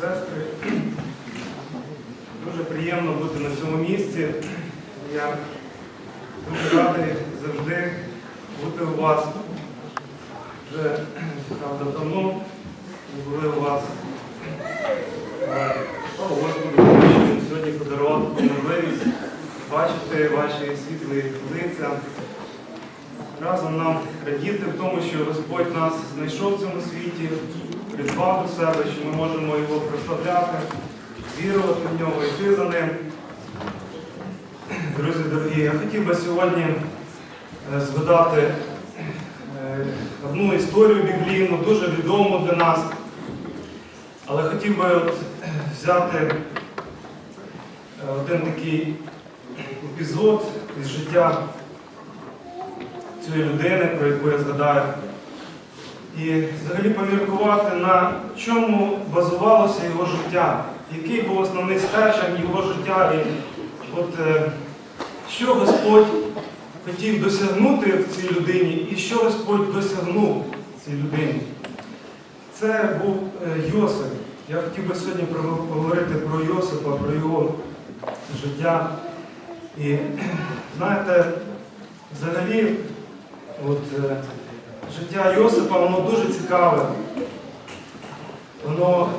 сестри. Дуже приємно бути на цьому місці. Я дуже радий завжди бути у вас. Вже, правда, давно були у вас. Слава Господу, сьогодні подарував можливість бачити ваші світлі лиця. Разом нам радіти в тому, що Господь нас знайшов в цьому світі, призвав до себе, що ми можемо його прославляти, вірувати в нього, йти за ним. Друзі дорогі, я хотів би сьогодні е, згадати е, одну історію біблійну, дуже відому для нас. Але хотів би взяти е, один такий епізод із життя цієї людини, про яку я згадаю. І взагалі поміркувати, на чому базувалося його життя, який був основний стержень його життя, і от, е, що Господь хотів досягнути в цій людині, і що Господь досягнув цій людині. Це був е, Йосип. Я хотів би сьогодні поговорити про Йосипа, про його життя. І знаєте, взагалі, от, е, життя Йосипа, воно дуже цікаве. Воно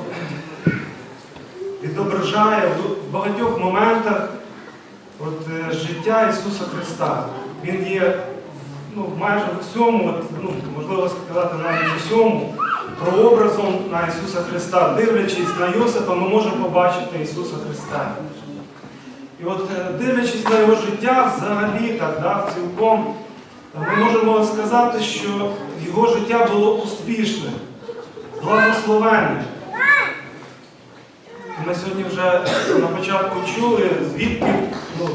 відображає в багатьох моментах от, е, життя Ісуса Христа. Він є ну, майже в усьому, от, ну, можливо сказати навіть в усьому, прообразом на Ісуса Христа. Дивлячись на Йосипа, ми можемо побачити Ісуса Христа. І от е, дивлячись на його життя, взагалі так, да, цілком, ми можемо сказати, що його життя було успішне, благословенне. Ми сьогодні вже на початку чули, звідки ну,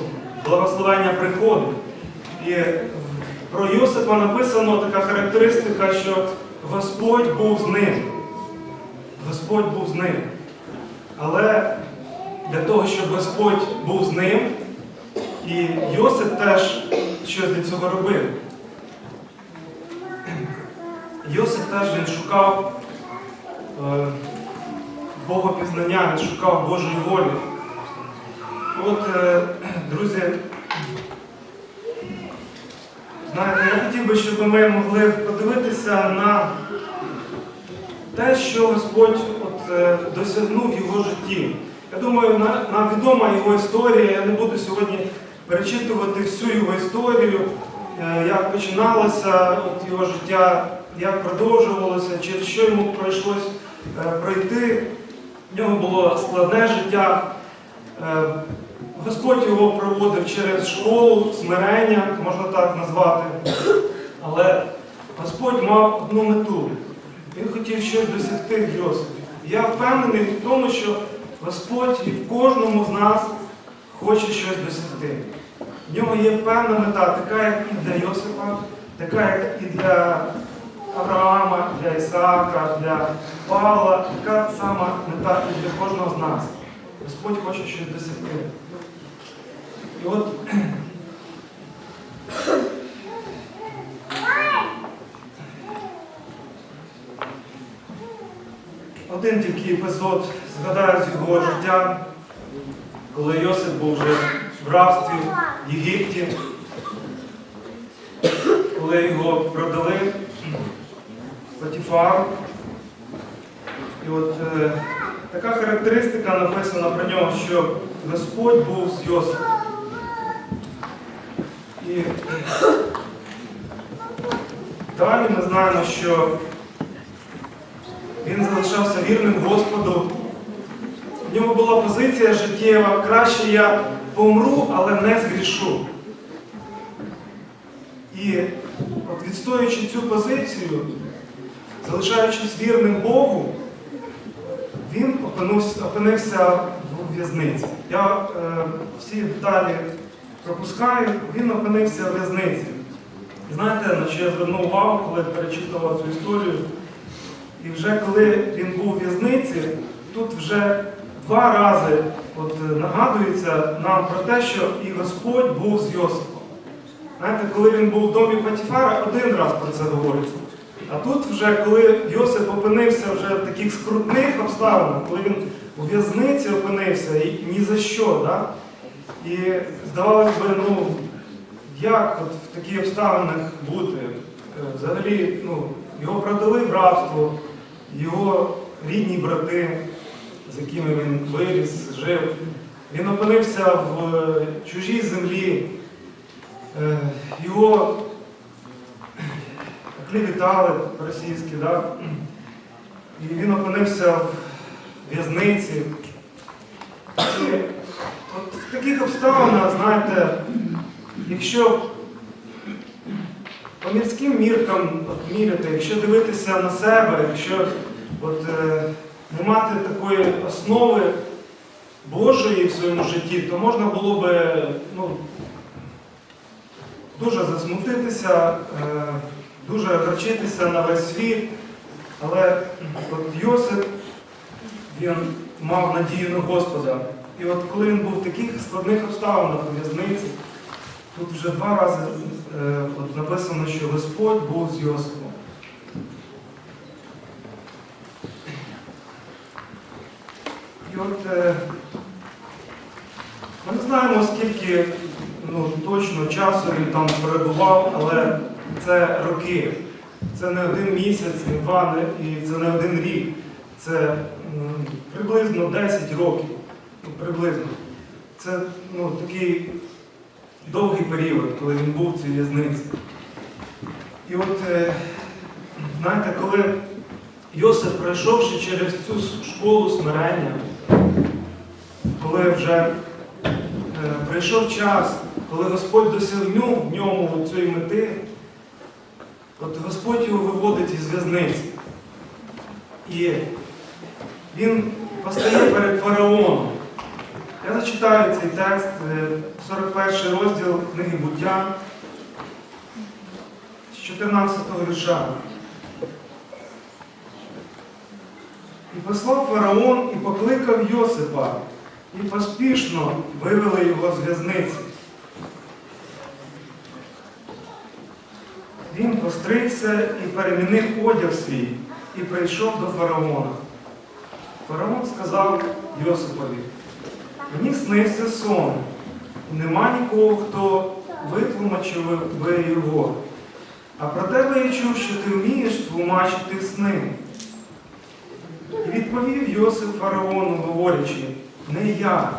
благословення приходить. І про Йосипа написано така характеристика, що Господь був з ним. Господь був з ним. Але для того, щоб Господь був з ним, і Йосип теж щось для цього робив. Йосип теж він шукав е, Богопізнання, він шукав Божої волі. От, е, друзі, знаєте, я хотів би, щоб ми могли подивитися на те, що Господь от, е, досягнув в його житті. Я думаю, на- нам відома його історія. Я не буду сьогодні перечитувати всю його історію, е, як починалося от його життя, як продовжувалося, через що йому прийшлось е, пройти. В нього було складне життя. Е, Господь його проводив через школу, смирення, можна так назвати. Але Господь мав одну мету. Він хотів щось досягти в Йосипі. Я впевнений в тому, що Господь і в кожному з нас хоче щось досягти. В нього є певна мета, така, як і для Йосипа, така, як і для Авраама, для Ісаака, для Павла, така сама мета і для кожного з нас. Господь хоче щось досягти. І от один тільки епізод згадаю з його життя, коли Йосип був вже в рабстві в Єгипті, коли його продали Патіфару. І от е, така характеристика написана про нього, що Господь був з Йосипом. І далі ми знаємо, що він залишався вірним Господу. В нього була позиція життєва, краще я помру, але не згрішу. І от відстоюючи цю позицію, залишаючись вірним Богу, він опинився, в в'язниці. Я е, всі деталі пропускаю, він опинився в в'язниці. Знаєте, на що я звернув увагу, коли перечитував цю історію? І вже коли він був у в'язниці, тут вже два рази от, нагадується нам про те, що і Господь був з Йосипом. Знаєте, коли він був в домі Патіфара, один раз про це говориться. А тут вже, коли Йосип опинився вже в таких скрутних обставинах, коли він у в'язниці опинився і ні за що, да? і здавалось би, ну, як от в таких обставинах бути? Е, Взагалі, ну, його продали в рабство, його рідні брати, з якими він виріс, жив. Він опинився в е, чужій землі, Е, його клівітали російські, да? і він опинився в в'язниці. От в таких обставинах, знаєте, якщо по мірським міркам от, міряти, якщо дивитися на себе, якщо от, е, не мати такої основи Божої в своєму житті, то можна було би ну, дуже засмутитися, е, дуже огорчитися на весь світ. Але от Йосип, він мав надію на Господа. І от коли він був в таких складних обставинах у в'язниці, тут вже два рази е, от написано, що Господь був з Йосипом. І от е, ми не знаємо, скільки ну, точно часу він там перебував, але це роки. Це не один місяць, не два, і це не один рік. Це приблизно 10 років. Ну, приблизно. Це ну, такий довгий період, коли він був в цій в'язниці. І от, е, знаєте, коли Йосип, пройшовши через цю школу смирення, коли вже е, прийшов час, коли Господь досягнув в ньому цієї мети, от Господь його виводить із в'язниці. І він постає перед фараоном. Я зачитаю цей текст, е, 41 розділ книги буття з 14 вірша. І послав фараон і покликав Йосипа, і поспішно вивели його з в'язниці. Він постригся і перемінив одяг свій, і прийшов до фараона. Фараон сказав Йосипові, мені снився сон, нема нікого, хто витлумачив би його. А про тебе я чув, що ти вмієш тлумачити сни. І відповів Йосип фараону, говорячи, не я,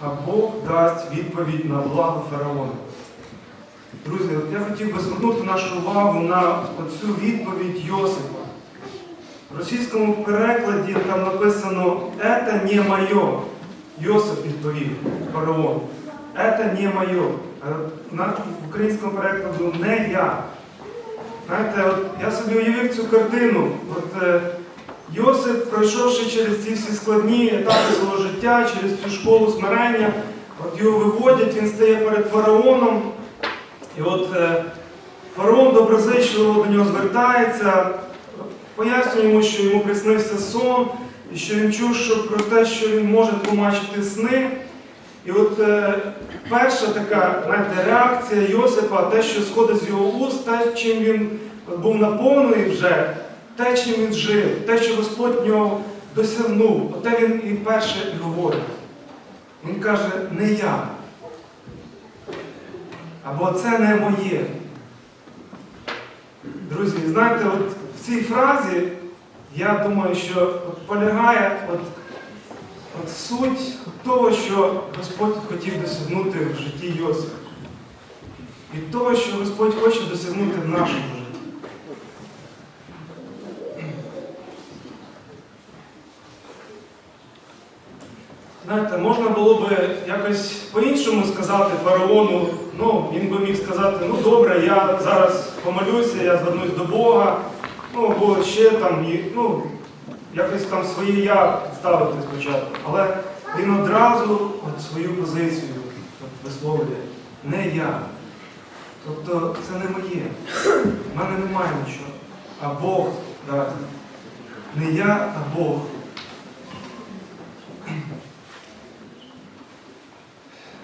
а Бог дасть відповідь на благо фараона. Друзі, от я хотів би звернути нашу увагу на цю відповідь Йосипа. В російському перекладі там написано «Это не моє». Йосип відповів фараон. «Это не моє». А на українському перекладу не я. Знаєте, от я собі уявив цю картину. От, е, Йосип, пройшовши через ці всі складні етапи свого життя, через цю школу смирення, от його виводять, він стає перед фараоном. І от е, фараон доброзичливо до нього звертається, пояснює йому, що йому приснився сон, і що він чув що про те, що він може тлумачити сни. І от е, перша така знаєте, реакція Йосипа, те, що сходить з його уст, те, чим він був наповнений вже, те, чим він жив, те, що Господь нього досягнув, оте він і перше говорить. Він каже, не я. Або це не моє. Друзі, знаєте, от в цій фразі, я думаю, що от полягає от, от суть того, що Господь хотів досягнути в житті Йосифа. І того, що Господь хоче досягнути в нашому житті. Знаєте, можна було би якось по-іншому сказати фараону, ну, він би міг сказати, ну добре, я зараз помолюся, я звернусь до Бога, ну, або ще там, і, ну, якось там своє я ставити спочатку. Але він одразу от свою позицію от, висловлює. Не я. Тобто це не моє. В мене немає нічого. А Бог дати. Не я, а Бог.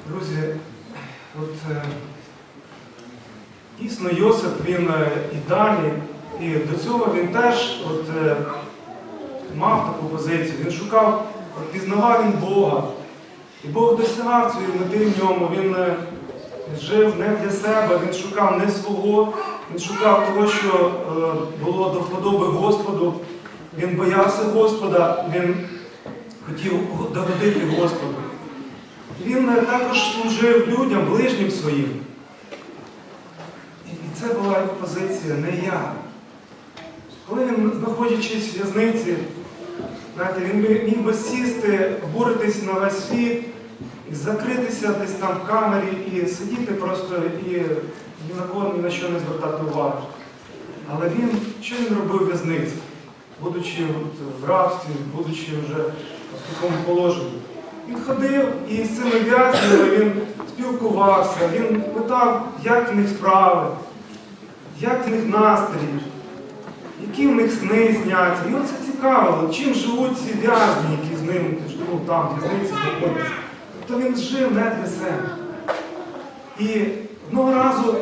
Друзі, от е, дійсно Йосип, він е, і далі І до цього він теж от, е, мав таку позицію. Він шукав, от, пізнавав він Бога. І Бог досягав цієї мети в ньому. Він жив не для себе, він шукав не свого, він шукав того, що було до вподоби Господу. Він боявся Господа, він хотів догодити Господу. Він також служив людям, ближнім своїм. І це була позиція, не я. Коли він, знаходячись в в'язниці, знаєте, він міг би сісти, обуритись на весь світ, і закритися десь там в камері і сидіти просто і ні на кого ні на що не звертати уваги. Але він, що він робив в'язниці, будучи от в рабстві, будучи вже в такому положенні? Він ходив і з цими в'язнями він спілкувався, він питав, як в них справи, як в них настрій, які в них сни зняться. Його це цікавило, чим живуть ці в'язні, які з ним ну, там, в'язниці знаходяться. Тобто він жив не для себе. І одного разу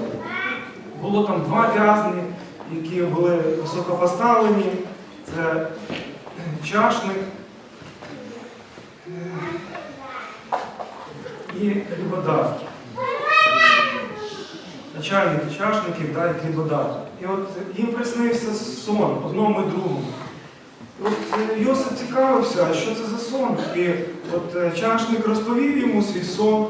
було там два в'язні, які були високопоставлені. Це чашник і хлібодар. Начальник чашників да, і хлібодар. І от їм приснився сон одному і другому. От е, Йосип цікавився, а що це за сон. І от е, чашник розповів йому свій сон,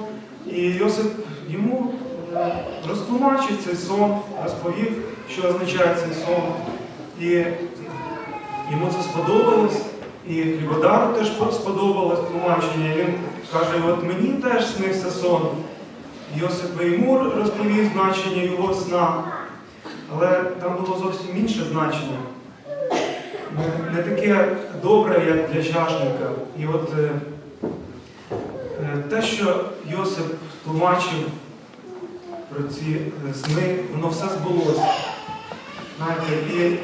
і Йосип йому е, розтлумачив цей сон, розповів, що означає цей сон. І йому це сподобалось, і Хлібодару теж сподобалось тлумачення. Він каже, от мені теж снився сон. Йосип йому розповів значення його сна, але там було зовсім інше значення. Не- Не таке добре, як для чашника. І от е, е, те, що Йосип тлумачив про ці е, сни, воно все збулося. Знаєте, і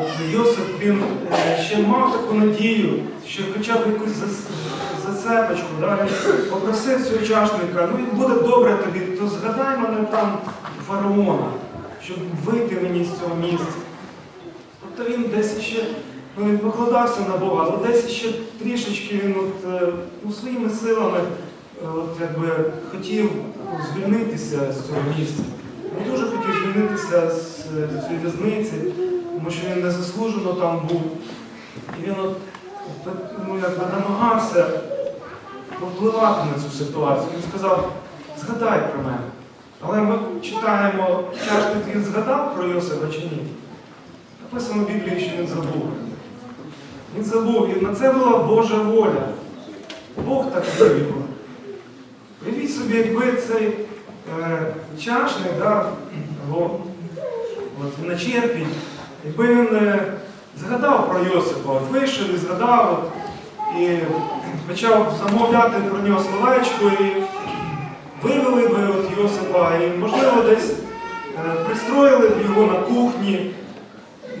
от Йосип він е, ще мав таку надію, що хоча б якусь зацепочку, да, попросив цього чашника, ну буде добре тобі, то згадай мене там фараона, щоб вийти мені з цього місця. Тобто він десь ще, ну він покладався на Бога, але десь ще трішечки він от, е, ну, своїми силами е, от, якби, хотів звільнитися з цього місця. Він дуже хотів звільнитися з цієї в'язниці, тому що він незаслужено там був. І він от, ну, якби намагався повпливати на цю ситуацію. Він сказав, згадай про мене. Але ми читаємо, чашник він згадав про Йосипа чи ні? Написано в Біблії, що він забув. Він забув, і на це була Божа воля. Бог так його. Уявіть собі, якби цей е, чашник, да, або от, начерпій, якби він е, згадав про Йосипа, от вийшов і згадав, от, і почав замовляти про нього словечко, і вивели би от Йосипа, і, можливо, десь е, пристроїли б його на кухні.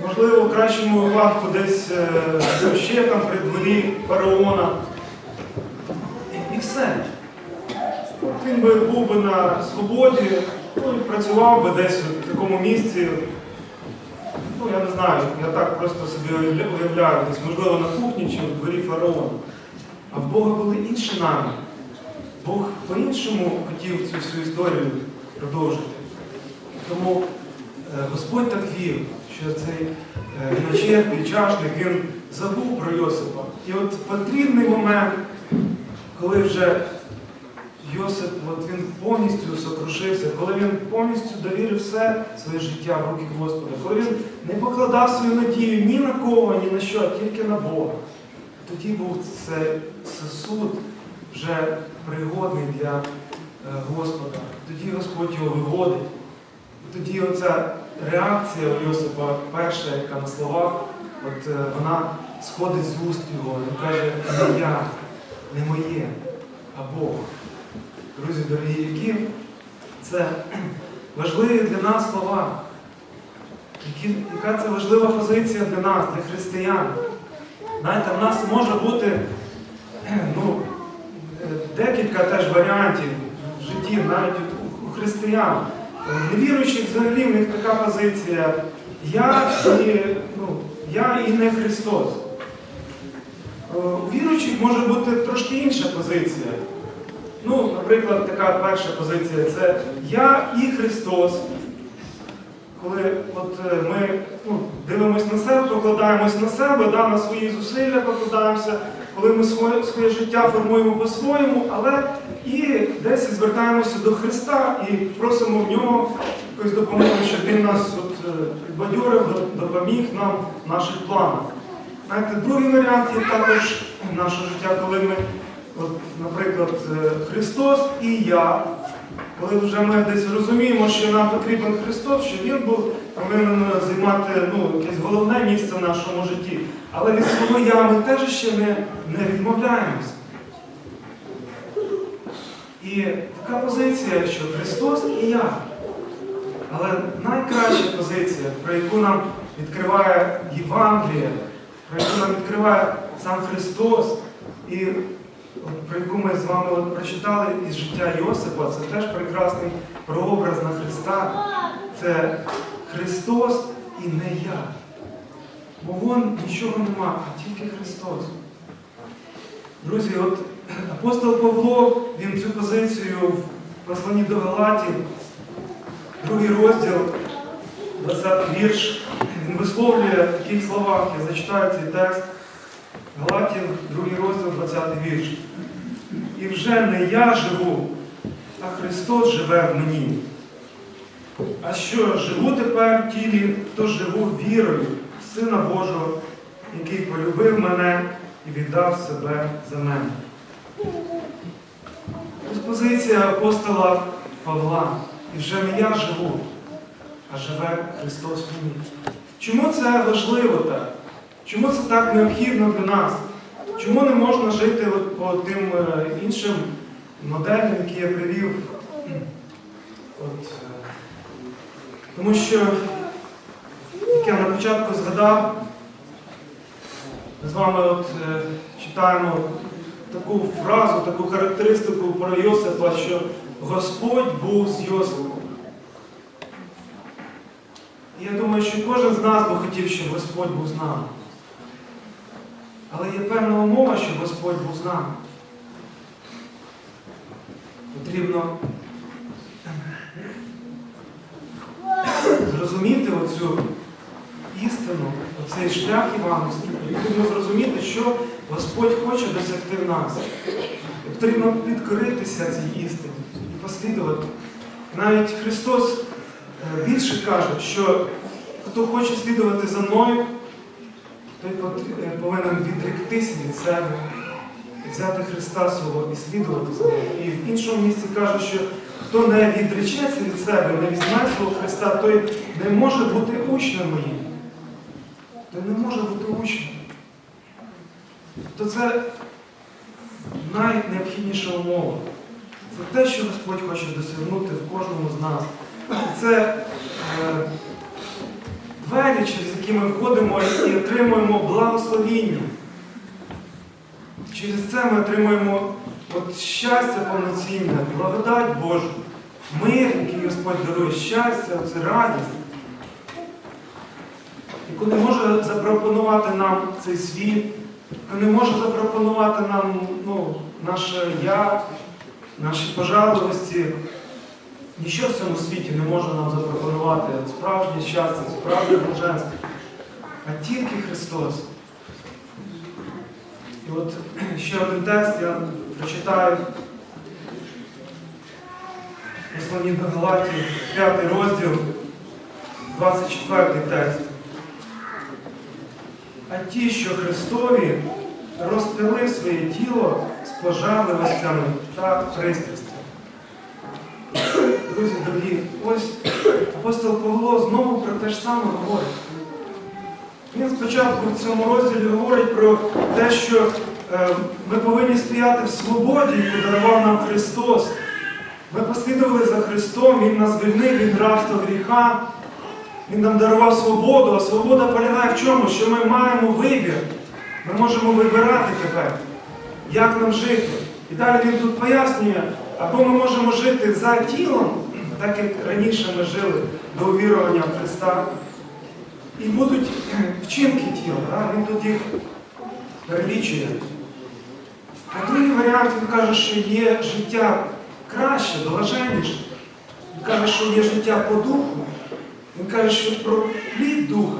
Можливо, в кращому випадку десь е, ще там при дворі фараона. І, все. Він би був би на свободі, ну, працював би десь в такому місці. Ну, я не знаю, я так просто собі уявляю, десь, можливо, на кухні чи в дворі фараона. А в Бога були інші наміри. Бог по-іншому хотів цю всю історію продовжити. Тому е, Господь так вів, що цей е, начерпний чашник, він забув про Йосипа. І от потрібний момент, коли вже Йосип, от він повністю сокрушився, коли він повністю довірив все своє життя в руки Господа, коли він не покладав свою надію ні на кого, ні на що, а тільки на Бога. Тоді був цей сосуд вже пригодний для е, Господа. Тоді Господь його виводить. Тоді оця реакція у Йосипа, перша, яка на словах, от е, вона сходить з уст його. Він каже, не я, не моє, а Бог. Дорогі, які це важливі для нас слова. Які, яка це важлива позиція для нас, для християн. Знаєте, в нас може бути ну, декілька теж варіантів в житті, навіть у, у християн. Невіруючих взагалі в них така позиція. Я і, ну, я і не Христос. Е, У віруючих може бути трошки інша позиція. Ну, наприклад, така перша позиція це Я і Христос. Коли от е, ми ну, дивимося на себе, покладаємось на себе, да, на свої зусилля покладаємося, коли ми своє, своє життя формуємо по-своєму, але і десь звертаємося до Христа і просимо в нього якоїсь допомоги, щоб він нас от, е, підбадьорив, допоміг нам в наших планах. Знаєте, другий варіант є також наше життя, коли ми, от, наприклад, е, Христос і я, коли вже ми десь розуміємо, що нам потрібен Христос, що Він був повинен займати ну, якесь головне місце в нашому житті. Але від свого я ми теж ще не, не відмовляємося. І така позиція, що Христос і я. Але найкраща позиція, про яку нам відкриває Євангелія, про яку нам відкриває сам Христос, і про яку ми з вами от прочитали із життя Йосипа, це теж прекрасний прообраз на Христа. Це Христос і не я. Бо вон нічого нема, а тільки Христос. Друзі, от апостол Павло, він цю позицію в посланні до Галатів, другий розділ, 20 вірш, він висловлює в таких словах, я зачитаю цей текст. Галатів, другий розділ, 20 вірш. І вже не я живу, а Христос живе в мені. А що живу тепер в тілі, то живу вірою в Сина Божого, який полюбив мене і віддав себе за мене. Ось позиція апостола Павла. І вже не я живу, а живе Христос в мені. Чому це важливо так? Чому це так необхідно для нас? Чому не можна жити от по тим е, іншим моделям, які я привів? От, е, тому що, як я на початку згадав, ми з вами от, е, читаємо таку фразу, таку характеристику про Йосипа, що Господь був з Йосипом. Я думаю, що кожен з нас би хотів, щоб Господь був з нами. Але є певна умова, щоб Господь був з нами. Потрібно зрозуміти оцю істину, оцей шлях Івановський. Потрібно зрозуміти, що Господь хоче досягти в нас. Потрібно підкоритися цій істині і послідувати. Навіть Христос е, більше каже, що хто хоче слідувати за мною, той повинен відректися від себе, взяти Христа свого і слідувати за ним. І в іншому місці каже, що хто не відречеться від себе, не візьме свого Христа, той не може бути учнем моїм. Той не може бути учнем. То це найнеобхідніша умова. Це те, що Господь хоче досягнути в кожному з нас. Це е, які ми входимо і отримуємо благословіння. Через це ми отримуємо от щастя повноцінне, благодать Божу, мир, який Господь дарує, щастя, це радість, яку не може запропонувати нам цей світ, не може запропонувати нам ну, наше я, наші пожаловості. Ніщо в цьому світі не може нам запропонувати справжнє щастя, справжнє блаженство, а тільки Христос. І от ще один текст я прочитаю. Послані до Галатів, 5 розділ, 24 текст. А ті, що Христові розпили своє тіло з пожарливостями та пристрастями. Друзі, дорогі, ось апостол Павло знову про те ж саме говорить. Він спочатку в цьому розділі говорить про те, що е, ми повинні стояти в свободі, яку дарував нам Христос. Ми послідували за Христом, Він нас звільнив від рабства гріха, Він нам дарував свободу, а свобода полягає в чому? Що ми маємо вибір. Ми можемо вибирати тепер, як нам жити. І далі він тут пояснює, або ми можемо жити за тілом, так як раніше ми жили до увірування в Христа. І будуть вчинки тіла, він тут їх перелічує. А другий варіант він каже, що є життя краще, блаженніше. Він каже, що є життя по духу. Він каже, що про плід духа.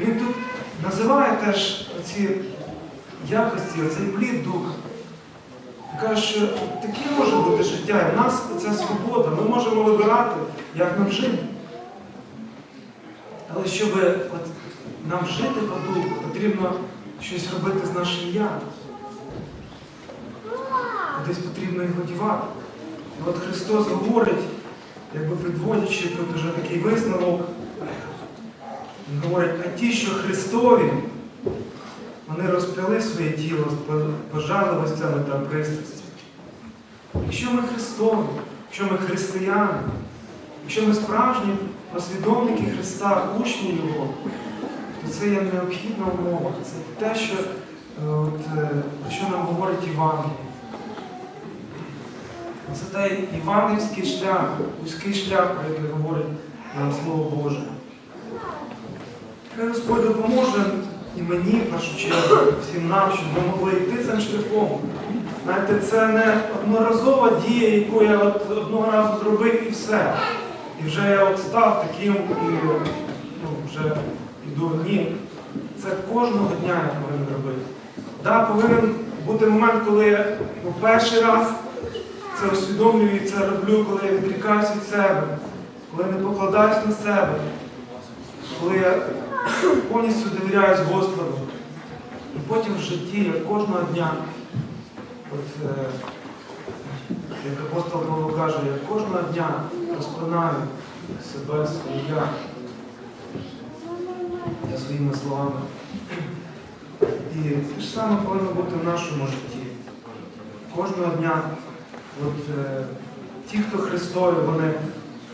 Він тут називає теж ці якості, оцей плід духа. Він каже, що таке може бути життя. І в нас ця свобода. Ми можемо вибирати, як нам жити. Але щоб от, нам жити по духу, потрібно щось робити з нашим я. Десь потрібно його дівати. І от Христос говорить, якби підводячи тут уже такий висновок, Він говорить, а ті, що Христові, вони розпряли своє тіло з пожадливостями та пристрастю. Якщо ми Христові, якщо ми християни, якщо ми справжні послідовники Христа, учні Його, то це є необхідна умова. Це те, що, е, от, е, що нам говорить Євангеліє. Це той євангельський шлях, вузький шлях, про який говорить нам Слово Боже. Хай Господь допоможе і мені, в першу чергу, всім нам, щоб ми могли йти цим шляхом. Знаєте, це не одноразова дія, яку я от одного разу зробив і все. І вже я от став таким і ну, вже йду. Ні. Це кожного дня я повинен робити. Да, повинен бути момент, коли я ну, перший раз це усвідомлюю і це роблю, коли я відрікаюся від себе, коли не покладаюсь на себе, коли я повністю довіряюсь Господу. І потім в житті я кожного дня, от, е, як апостол Павло каже, я кожного дня розпинаю себе, своє я за своїми словами. І те ж саме повинно бути в нашому житті. Кожного дня от, е, ті, хто Христові, вони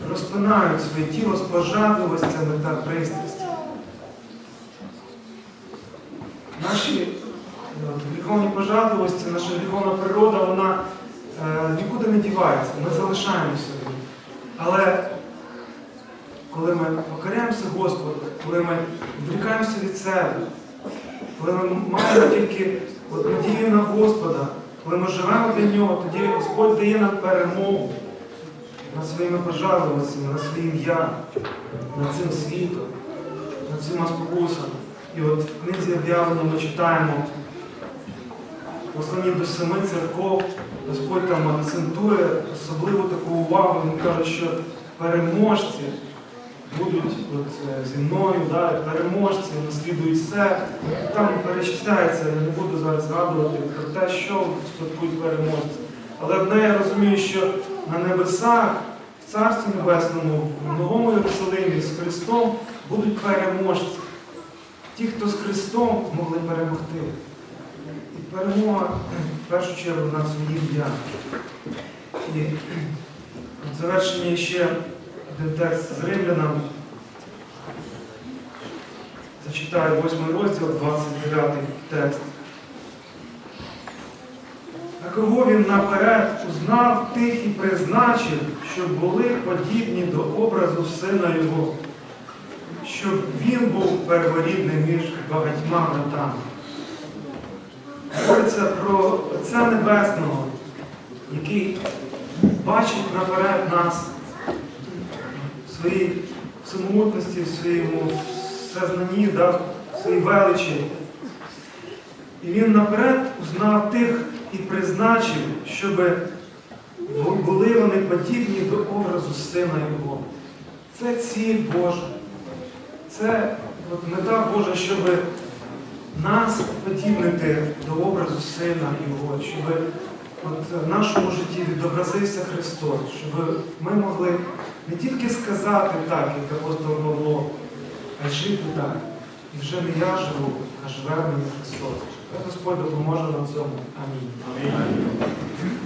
розпинають своє тіло з пожадливостями та пристрастю. Наші е, гріховні пожадливості, наша гріховна природа, вона нікуди не дівається, ми залишаємося. Але коли ми покоряємося Господу, коли ми відрікаємося від себе, коли ми маємо тільки надію на Господа, коли ми живемо для Нього, тоді Господь дає нам перемогу над своїми пожалуваннями, над своїм я, над цим світом, над цими спокусами. І от в книзі об'явлення ми читаємо посланні до семи церков, Господь там акцентує особливу таку увагу, він каже, що переможці будуть от, е, зі мною, да, переможці, наслідують все. Там перечисляється, я не буду зараз згадувати про те, що спадкують переможці. Але одне я розумію, що на небесах, в Царстві Небесному, в Новому Єрусалимі з Христом будуть переможці. Ті, хто з Христом змогли перемогти. І перемога в першу чергу на своїм я. І в завершення ще один текст з Римлянам. Зачитаю 8 розділ, 29 текст. А кого він наперед узнав тих і призначив, щоб були подібні до образу сина його, щоб він був перворідним між багатьма братами. Говориться про Отця Небесного, який бачить наперед нас в своїй самотності, в своєму всезнанні, да, в своїй величі. І він наперед узнав тих і призначив, щоб були вони подібні до образу Сина Його. Це ціль Божа. Це от мета Божа, щоб нас подібнити до образу Сина Його, щоб от в нашому житті відобразився Христос, щоб ми могли не тільки сказати так, як апостол Павло, а й жити так. І вже не я живу, а живе мені Христос. Хай Господь допоможе нам цьому. Амінь. Амінь.